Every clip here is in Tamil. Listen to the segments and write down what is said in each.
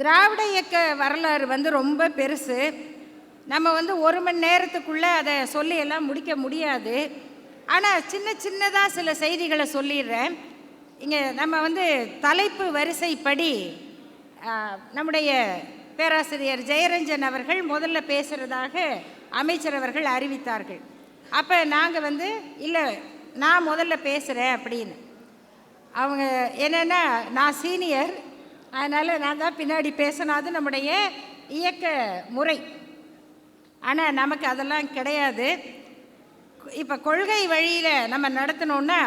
திராவிட இயக்க வரலாறு வந்து ரொம்ப பெருசு. நம்ம வந்து ஒரு மணி நேரத்துக்குள்ளே அதை சொல்லி எல்லாம் முடிக்க முடியாது. ஆனால் சின்ன சின்னதாக சில செய்திகளை சொல்லிடுறேன். இங்கே நம்ம வந்து தலைப்பு வரிசைப்படி நம்முடைய பேராசிரியர் ஜெயரஞ்சன் அவர்கள் முதல்ல பேசுகிறதாக அமைச்சர் அவர்கள் அறிவித்தார்கள். அப்போ நாங்கள் வந்து இல்லை நான் முதல்ல பேசுகிறேன் அப்படின்னு. அவங்க என்னென்னா நான் சீனியர் அதனால் நான் தான் பின்னாடி பேசணும் அது நம்முடைய இயக்க முறை. ஆனால் நமக்கு அதெல்லாம் கிடையாது. இப்போ கொள்கை வழியில் நம்ம நடத்தணுன்னா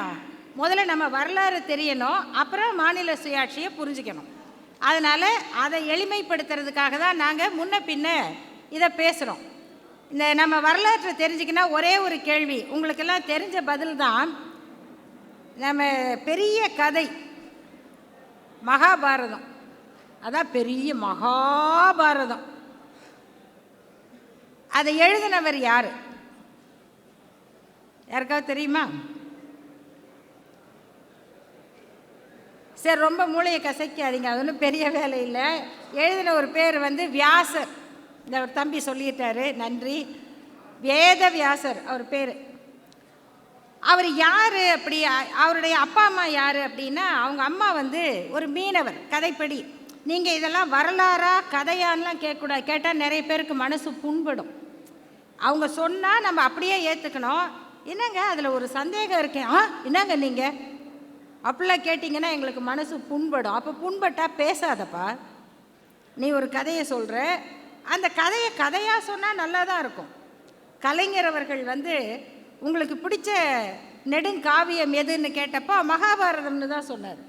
முதல்ல நம்ம வரலாறு தெரியணும் அப்புறம் மாநில சுயாட்சியை புரிஞ்சுக்கணும். அதனால் அதை எளிமைப்படுத்துறதுக்காக தான் நாங்கள் முன்ன பின்ன இதை பேசுகிறோம் இந்த நம்ம வரலாற்றை தெரிஞ்சுக்கினா ஒரே ஒரு கேள்வி உங்களுக்கெல்லாம் தெரிஞ்ச பதில் தான் நம்ம பெரிய கதை மகாபாரதம். அதான் பெரிய மகாபாரதம். அதை எழுதினவர் யார்? யாருக்காவது தெரியுமா? சரி ரொம்ப மூளையை கசைக்காதீங்க அது ஒன்றும் பெரிய வேலை இல்லை. எழுதின ஒரு பேர் வந்து வியாசர். இந்த ஒரு தம்பி சொல்லிட்டாரு நன்றி. வேத வியாசர் அவர் பேர். அவர் யார் அப்படி? அவருடைய அப்பா அம்மா யார் அப்படின்னா அவங்க அம்மா வந்து ஒரு மீனவர் கதைப்படி. நீங்கள் இதெல்லாம் வரலாறா கதையான்லாம் கேட்கக்கூடாது. கேட்டால் நிறைய பேருக்கு மனசு புண்படும். அவங்க சொன்னால் நம்ம அப்படியே ஏற்றுக்கணும் என்னங்க அதில் ஒரு சந்தேகம் இருக்கேன் ஆ என்னங்க நீங்கள் அப்படிலாம் கேட்டிங்கன்னா எங்களுக்கு மனசு புண்படும். அப்போ புண்பட்டால் பேசாதப்பா. நீ ஒரு கதையை சொல்கிற அந்த கதையை கதையாக சொன்னால் நல்லா தான் இருக்கும். கலைஞர் அவர்கள் வந்து உங்களுக்கு பிடிச்ச நெடுங்காவியம் எதுன்னு கேட்டப்போ மகாபாரதம்னு தான் சொன்னார்.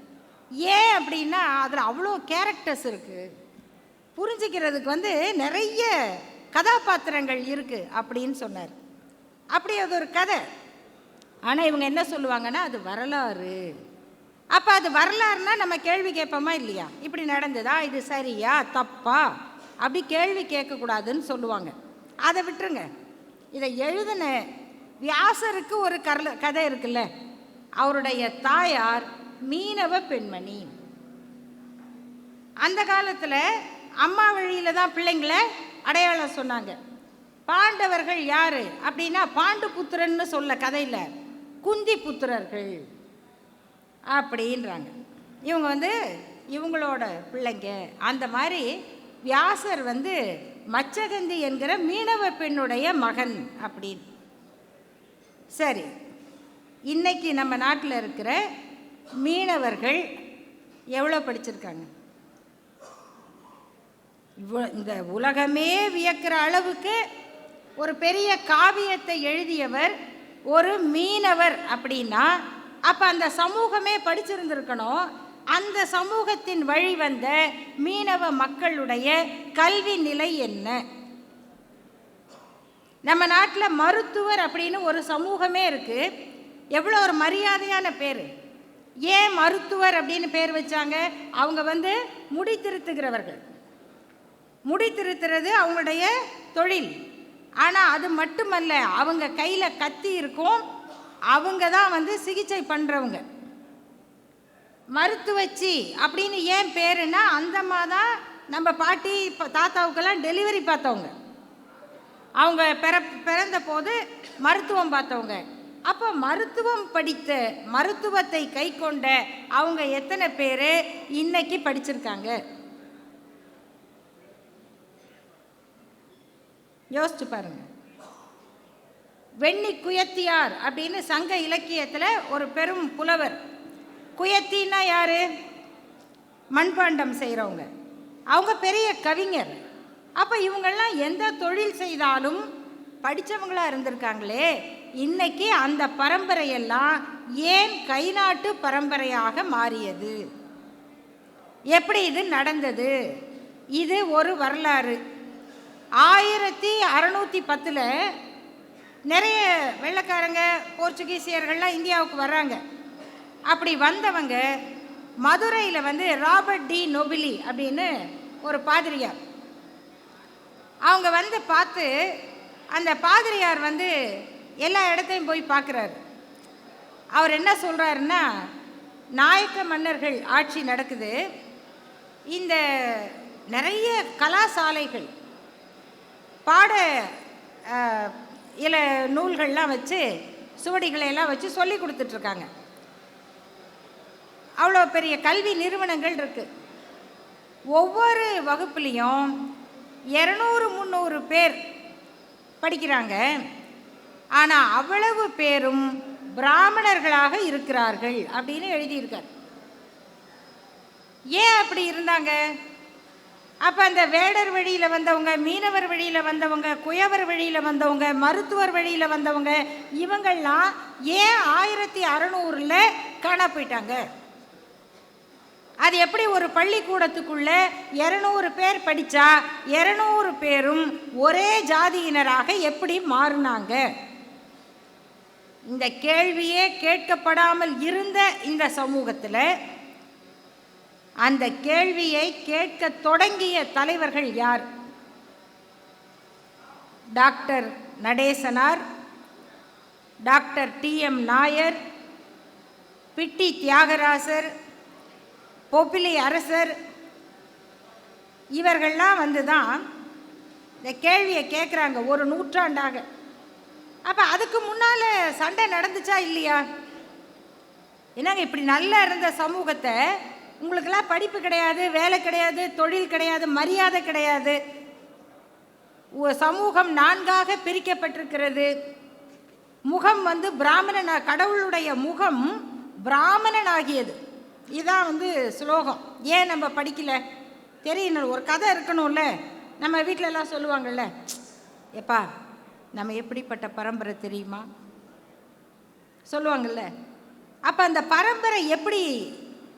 ஏன் அப்படின்னா அதில் அவ்வளோ கேரக்டர்ஸ் இருக்குது புரிஞ்சுக்கிறதுக்கு வந்து நிறைய கதாபாத்திரங்கள் இருக்குது அப்படின்னு சொன்னார். அப்படி அது ஒரு கதை. ஆனால் இவங்க என்ன சொல்லுவாங்கன்னா அது வரலாறு. அப்போ அது வரலாறுனா நம்ம கேள்வி கேட்போமா இல்லையா? இப்படி நடந்ததா? இது சரியா? தப்பா? அப்படி கேள்வி கேட்கக்கூடாதுன்னு சொல்லுவாங்க. அதை விட்டுருங்க. இதை எழுதின வியாசருக்கு ஒரு கரல கதை இருக்குல்ல. அவருடைய தாயார் மீனவ பெண்மணி. அந்த காலத்தில் அம்மா வழியில் தான் பிள்ளைங்களை அடையாளம் சொன்னாங்க. பாண்டவர்கள் யார்? அப்படின்னா பாண்டு புத்திரன்னு சொல்ல கதையில் குந்தி புத்திரர்கள் அப்படின்றாங்க. இவங்க வந்து இவங்களோட பிள்ளைங்க. அந்த மாதிரி வியாசர் வந்து மச்சகந்தி என்கிற மீனவ பெண்ணுடைய மகன் அப்படின்னு. சரி இன்னைக்கு நம்ம நாட்டில் இருக்கிற மீனவர்கள் எவ்வளோ படிச்சிருக்காங்க? இவ்வ- இந்த உலகமே வியக்கிற அளவுக்கு ஒரு பெரிய காவியத்தை எழுதியவர் ஒரு மீனவர் அப்படின்னா அப்போ அந்த சமூகமே படிச்சிருந்திருக்கணும். அந்த சமூகத்தின் வழி வந்த மீனவ மக்களுடைய கல்வி நிலை என்ன? நம்ம நாட்டில் மருத்துவர் அப்படின்னு ஒரு சமூகமே இருக்குது எவ்வளோ ஒரு மரியாதையான பேர். ஏன் மருத்துவர் அப்படின்னு பேர் வச்சாங்க? அவங்க வந்து முடி திருத்துகிறவர்கள். முடி திருத்துறது அவங்களுடைய தொழில். ஆனால் அது மட்டுமல்ல அவங்க கையில் கத்தி இருக்கும். அவங்க தான் வந்து சிகிச்சை பண்ணுறவங்க மருத்துவச்சி அப்படின்னு ஏன் பேருன்னா அந்தம்மா தான் நம்ம பாட்டி இப்போ தாத்தாவுக்கெல்லாம் டெலிவரி பார்த்தவங்க. அவங்க பிற பிறந்த போது மருத்துவம் பார்த்தவங்க. அப்போ மருத்துவம் படித்த மருத்துவத்தை கை கொண்ட அவங்க எத்தனை பேர் இன்னைக்கு படிச்சிருக்காங்க? யோசிச்சு பாருங்க. வெண்ணி குயத்தியார் அப்படின்னு சங்க இலக்கியத்தில் ஒரு பெரும் புலவர். குயத்தின்னா யாரு? மண்பாண்டம் செய்கிறவங்க அவங்க பெரிய கவிஞர். அப்போ இவங்கெல்லாம் எந்த தொழில் செய்தாலும் படித்தவங்களாக இருந்திருக்காங்களே. இன்னைக்கு அந்த பரம்பரையெல்லாம் ஏன் கைநாட்டு பரம்பரையாக மாறியது? எப்படி இது நடந்தது? இது ஒரு வரலாறு. ஆயிரத்தி அறநூற்றி பத்தில் நிறைய வெள்ளைக்காரங்க போர்ச்சுகீசியர்கள்லாம் இந்தியாவுக்கு வர்றாங்க. அப்படி வந்தவங்க மதுரையில் வந்து ராபர்ட் டி நொபிலி அப்படின்னு ஒரு பாதிரியார். அவங்க வந்து பார்த்து அந்த பாதிரியார் வந்து எல்லா இடத்தையும் போய் பார்க்குறாரு. அவர் என்ன சொல்கிறாருன்னா நாயக்க மன்னர்கள் ஆட்சி நடக்குது. இந்த நிறைய கலாசாலைகள் பாட இல நூல்கள்லாம் வச்சு சுவடிகளை எல்லாம் வச்சு சொல்லி கொடுத்துட்ருக்காங்க. அவ்வளோ பெரிய கல்வி நிறுவனங்கள் இருக்குது ஒவ்வொரு வகுப்புலேயும் இரநூறு முந்நூறு பேர் படிக்கிறாங்க. ஆனால் அவ்வளவு பேரும் பிராமணர்களாக இருக்கிறார்கள் அப்படின்னு எழுதியிருக்கார். ஏன் அப்படி இருந்தாங்க? அப்போ அந்த வேடர் வழியில் வந்தவங்க மீனவர் வழியில் வந்தவங்க குயவர் வழியில் வந்தவங்க மருத்துவர் வழியில் வந்தவங்க இவங்கள்லாம் ஏன் ஆயிரத்தி அறநூறில் காண போயிட்டாங்க? அது எப்படி ஒரு பள்ளிக்கூடத்துக்குள்ள இரநூறு பேர் படித்தா இரநூறு பேரும் ஒரே ஜாதியினராக எப்படி மாறினாங்க? இந்த கேள்வியே கேட்கப்படாமல் இருந்த இந்த சமூகத்தில் அந்த கேள்வியை கேட்க தொடங்கிய தலைவர்கள் யார்? Doctor Natesanar doctor T M Nair Pitti Thiyagarasar Bobbili அரசர் இவர்கள்லாம் வந்து தான் இந்த கேள்வியை கேட்குறாங்க ஒரு நூற்றாண்டாக. அப்போ அதுக்கு முன்னால் சண்டை நடந்துச்சா இல்லையா? என்னங்க இப்படி நல்லா இருந்த சமூகத்தை உங்களுக்கெல்லாம் படிப்பு கிடையாது வேலை கிடையாது தொழில் கிடையாது மரியாதை கிடையாது. சமூகம் நான்காக பிரிக்கப்பட்டிருக்கிறது. முகம் வந்து பிராமணன் கடவுளுடைய முகம் பிராமணன் ஆகியது இதுதான் வந்து ஸ்லோகம் ஏன் நம்ம படிக்கல? தெரியணும். ஒரு கதை இருக்கணும்ல. நம்ம வீட்டிலலாம் சொல்லுவாங்கள்ல சொல்லுவாங்கல்ல எப்பா நம்ம எப்படிப்பட்ட பரம்பரை தெரியுமா? சொல்லுவாங்கல்ல. அப்போ அந்த பரம்பரை எப்படி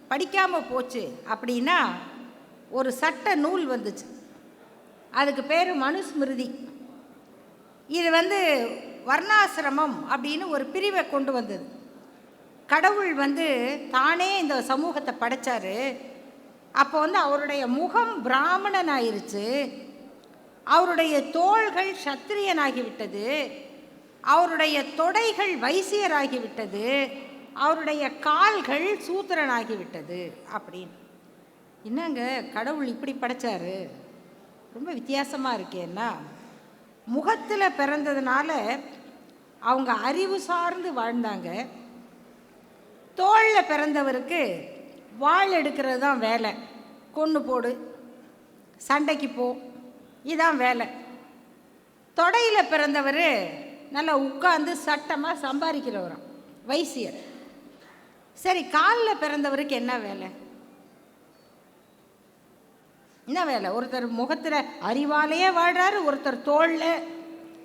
படிக்காமல் போச்சு அப்படின்னா ஒரு சட்ட நூல் வந்துச்சு. அதுக்கு பேர் மனுஸ்மிருதி. இது வந்து வர்ணாசிரமம் அப்படின்னு ஒரு பிரிவை கொண்டு வந்தது. கடவுள் வந்து தானே இந்த சமூகத்தை படைச்சாரு. அப்போ வந்து அவருடைய முகம் பிராமணன் ஆயிருச்சு அவருடைய தோள்கள் சத்திரியனாகிவிட்டது. அவருடைய தொடைகள் வைசியராகிவிட்டது. அவருடைய கால்கள் சூத்திரனாகிவிட்டது அப்படின்னு. என்னங்க கடவுள் இப்படி படைச்சாரு? ரொம்ப வித்தியாசமாக இருக்கேன்னா முகத்தில் பிறந்ததுனால அவங்க அறிவு சார்ந்து வாழ்ந்தாங்க. தோளில் பிறந்தவருக்கு வாள் எடுக்கிறது தான் வேலை. கொன்று போடு. சண்டைக்கு போ. இதான் வேலை. தொடையில் பிறந்தவர் நல்லா உட்காந்து சட்டமாக சம்பாதிக்கிறவரும் வைசியர். சரி காலில் பிறந்தவருக்கு என்ன வேலை? என்ன வேலை? ஒருத்தர் முகத்தில் அறிவாலேயே வாழ்கிறாரு ஒருத்தர் தோளில்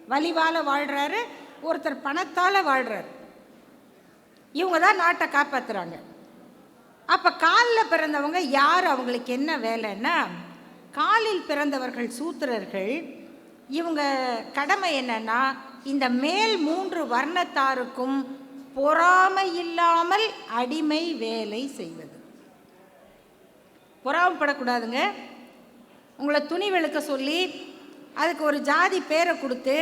வலிவால் வாழ்கிறாரு ஒருத்தர் பணத்தால் வாழ்கிறாரு இவங்க தான் நாட்டை காப்பாற்றுறாங்க அப்போ காலில் பிறந்தவங்க யார்? அவங்களுக்கு என்ன வேலைன்னா காலில் பிறந்தவர்கள் சூத்திரர்கள் இவங்க கடமை என்னன்னா இந்த மேல் மூன்று வர்ணத்தாருக்கும் பொறாமை இல்லாமல் அடிமை வேலை செய்வது. பொறாமப்படக்கூடாதுங்க. உங்களை துணி வெளுக்க சொல்லி அதுக்கு ஒரு ஜாதி பேரை கொடுத்து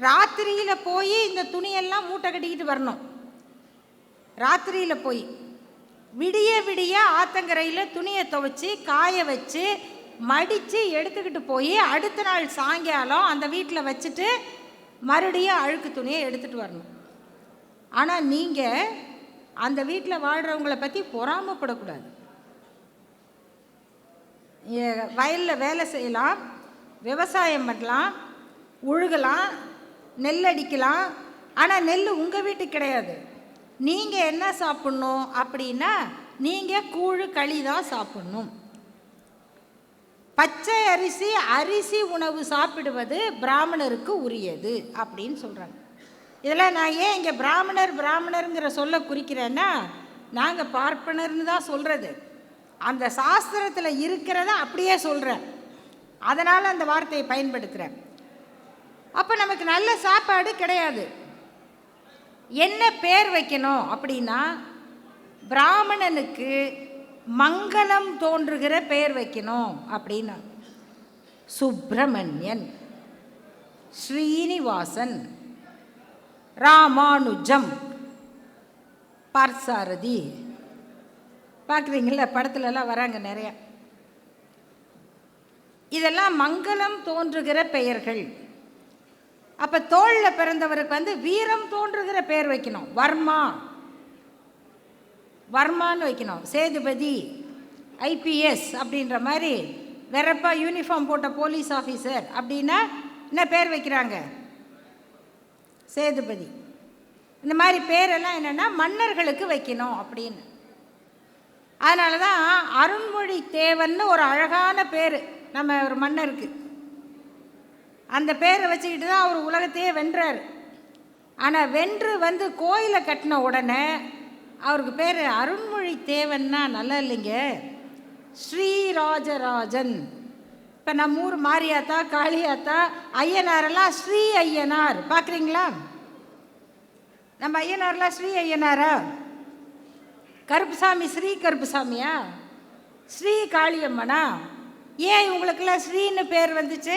ராத்திரியில் போய் இந்த துணியெல்லாம் மூட்டை கட்டிக்கிட்டு வரணும். ராத்திரியில் போய். விடிய விடிய ஆத்தங்கரையில் துணியை துவைச்சி காய வச்சு மடித்து எடுத்துக்கிட்டு போய் அடுத்த நாள் சாயங்காலம் அந்த வீட்டில் வச்சுட்டு மறுபடியும் அழுக்கு துணியை எடுத்துகிட்டு வரணும். ஆனால் நீங்கள் அந்த வீட்டில் வாழ்கிறவங்கள பற்றி பொறாமப்படக்கூடாது. வயலில் வேலை செய்யலாம் விவசாயம் பண்ணலாம் உழுகலாம் நெல் அடிக்கலாம். ஆனால் நெல் உங்கள் வீட்டுக்கு கிடையாது. நீங்கள் என்ன சாப்பிட்ணும் அப்படின்னா நீங்கள் கூழு களி தான் சாப்பிட்ணும். பச்சை அரிசி அரிசி உணவு சாப்பிடுவது பிராமணருக்கு உரியது அப்படின்னு சொல்கிறாங்க இதெல்லாம் நான் ஏன் இங்கே பிராமணர் பிராமணருங்கிற சொல்ல குறிக்கிறேன்னா நாங்கள் பார்ப்பனர்னு தான் சொல்கிறது அந்த சாஸ்திரத்தில் இருக்கிறத அப்படியே சொல்கிறேன் அதனால் அந்த வார்த்தையை பயன்படுத்துகிறேன் அப்போ நமக்கு நல்ல சாப்பாடு கிடையாது. என்ன பேர் வைக்கணும் அப்படின்னா பிராமணனுக்கு மங்களம் தோன்றுகிற பெயர் வைக்கணும் அப்படின்னா. சுப்பிரமணியன் ஸ்ரீனிவாசன் ராமானுஜம் பார்சாரதி. பார்க்குறீங்கள? படத்துலலாம் வராங்க நிறையா. இதெல்லாம் மங்களம் தோன்றுகிற பெயர்கள். அப்போ தோளில் பிறந்தவருக்கு வந்து வீரம் தோன்றுகிற பெயர் வைக்கணும். வர்மா. வர்மான்னு வைக்கணும். சேதுபதி ஐபிஎஸ் அப்படின்ற மாதிரி வெறப்பா யூனிஃபார்ம் போட்ட போலீஸ் ஆஃபீஸர் அப்படின்னா என்ன பேர் வைக்கிறாங்க? சேதுபதி. இந்த மாதிரி பேரெல்லாம் என்னென்னா மன்னர்களுக்கு வைக்கணும் அப்படின்னு. அதனால தான் அருண்மொழி தேவன்னு ஒரு அழகான பேர் நம்ம ஒரு மன்னருக்கு. அந்த பேரை வச்சுக்கிட்டு தான் அவர் உலகத்தையே வென்றார். ஆனால் வென்று வந்து கோயிலை கட்டின உடனே அவருக்கு பேர் அருண்மொழி தேவன்னா நல்லா இல்லைங்க. ஸ்ரீராஜராஜன். இப்போ நம்ம ஊர் மாரியாத்தா காளியாத்தா ஐயனாரெல்லாம் ஸ்ரீ ஐயனார். பார்க்குறீங்களா நம்ம ஐயனாரெலாம் ஸ்ரீ ஐயனாரா? கருப்புசாமி ஸ்ரீ கருப்புசாமியா? ஸ்ரீ காளியம்மனா? ஏன் இவங்களுக்கெல்லாம் ஸ்ரீன்னு பேர் வந்துச்சு?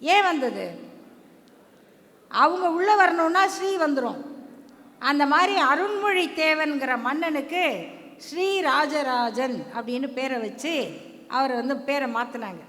ஏன் வந்தது? அவங்க உள்ளே வரணும்னா ஸ்ரீ வந்துடும் அந்த மாதிரி அருண்மொழி தேவன்கிற மன்னனுக்கு ஸ்ரீராஜராஜன் அப்படின்னு பேரை வச்சு அவர் வந்து பேரை மாற்றினாங்க